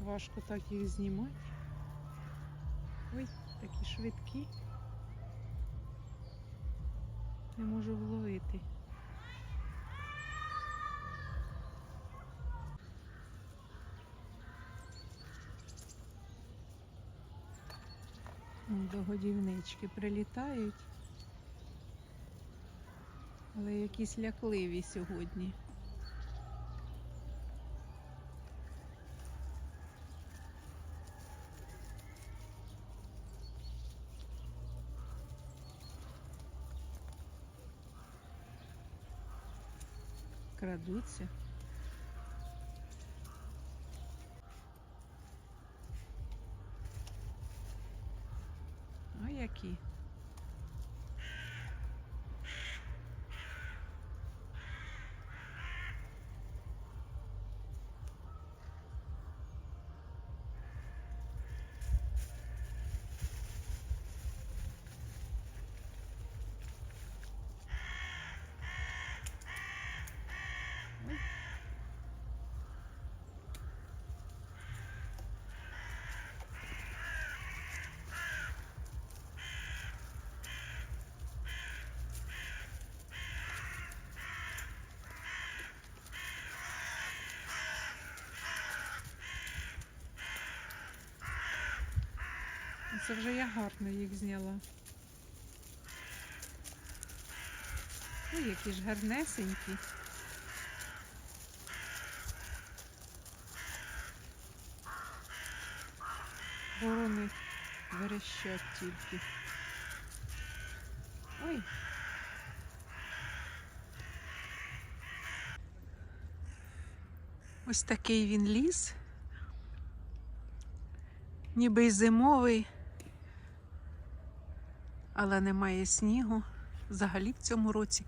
Важко так їх знімати. Ой, такі швидкі. Не можу вловити. До годівнички прилітають. Але якісь лякливі сьогодні. Крадуться. А які? Це вже я гарно їх зняла. Ой, які ж гарнесенькі. Ворони верещать тільки. Ой. Ось такий він ліс. Ніби й зимовий, але немає снігу. Взагалі в цьому році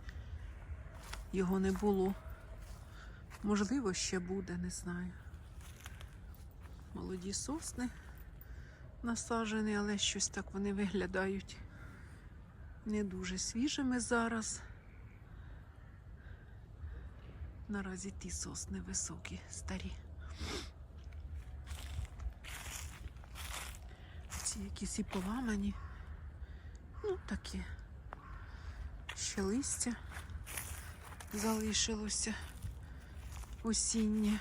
його не було. Можливо, ще буде, не знаю. Молоді сосни насаджені, але щось так вони виглядають не дуже свіжими зараз. Наразі ті сосни високі, старі. Ці якісь і поламані. Ну, такі. Ще листя залишилося осіннє.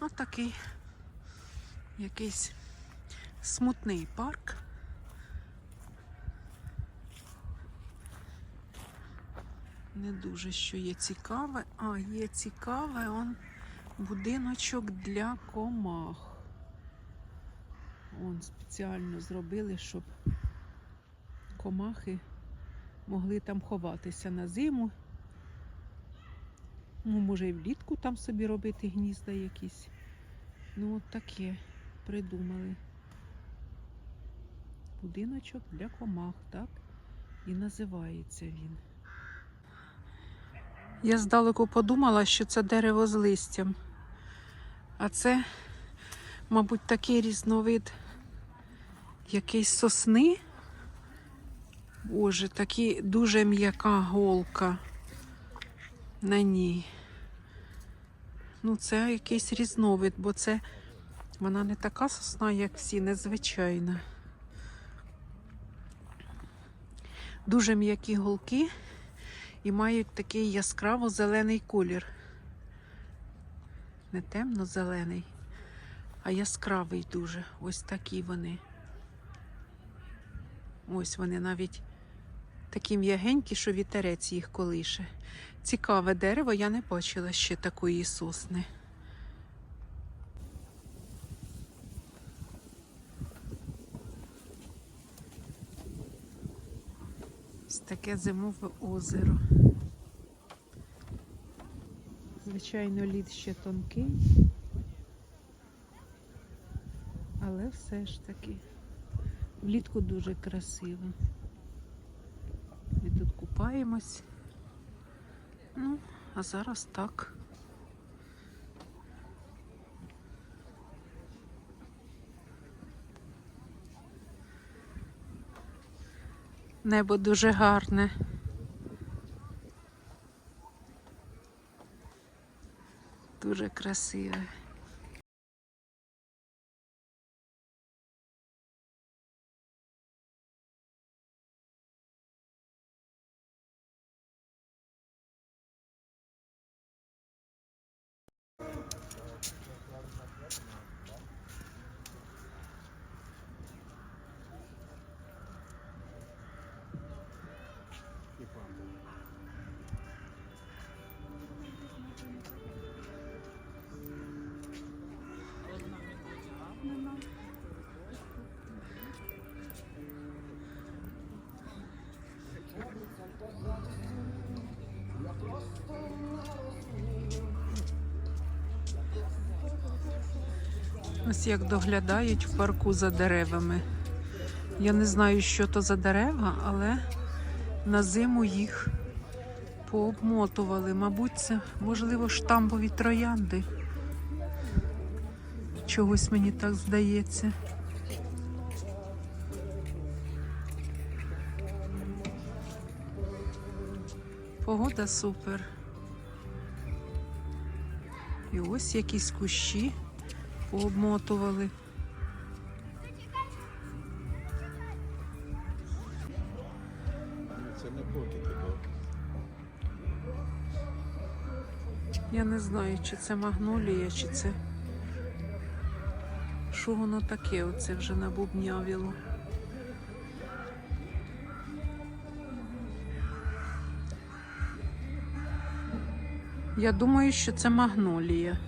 Ось такий якийсь смутний парк. Не дуже що є цікаве. А, є цікаве он будиночок для комах. Он спеціально зробили, щоб комахи могли там ховатися на зиму. Ну, може, і влітку там собі робити гнізда якісь. Ну, от таке придумали. Будиночок для комах, так? І називається він. Я здалеку подумала, що це дерево з листям. А це, мабуть, такий різновид якийсь сосни. Боже, такі дуже м'яка голка на ній. Ну, це якийсь різновид, бо це вона не така сосна, як всі, незвичайна. Дуже м'які голки і мають такий яскраво зелений колір. Не темно-зелений, а яскравий дуже. Ось такі вони. Ось вони навіть такі м'ягенькі, що вітерець їх колише. Цікаве дерево, я не бачила ще такої сосни. Ось таке зимове озеро. Звичайно, лід ще тонкий, але все ж таки влітку дуже красиво. Купаємось. Ну, а зараз так. Небо дуже гарне. Дуже красиве. Ось як доглядають в парку за деревами. Я не знаю, що то за дерева, але на зиму їх пообмотували. Мабуть, це можливо штамбові троянди. Чогось мені так здається. Погода супер. І ось якісь кущі пообмотували. Це не котики, Я не знаю, чи це магнолія, чи це. Що воно таке? Оце вже набубнявіло. Я думаю, що це магнолія.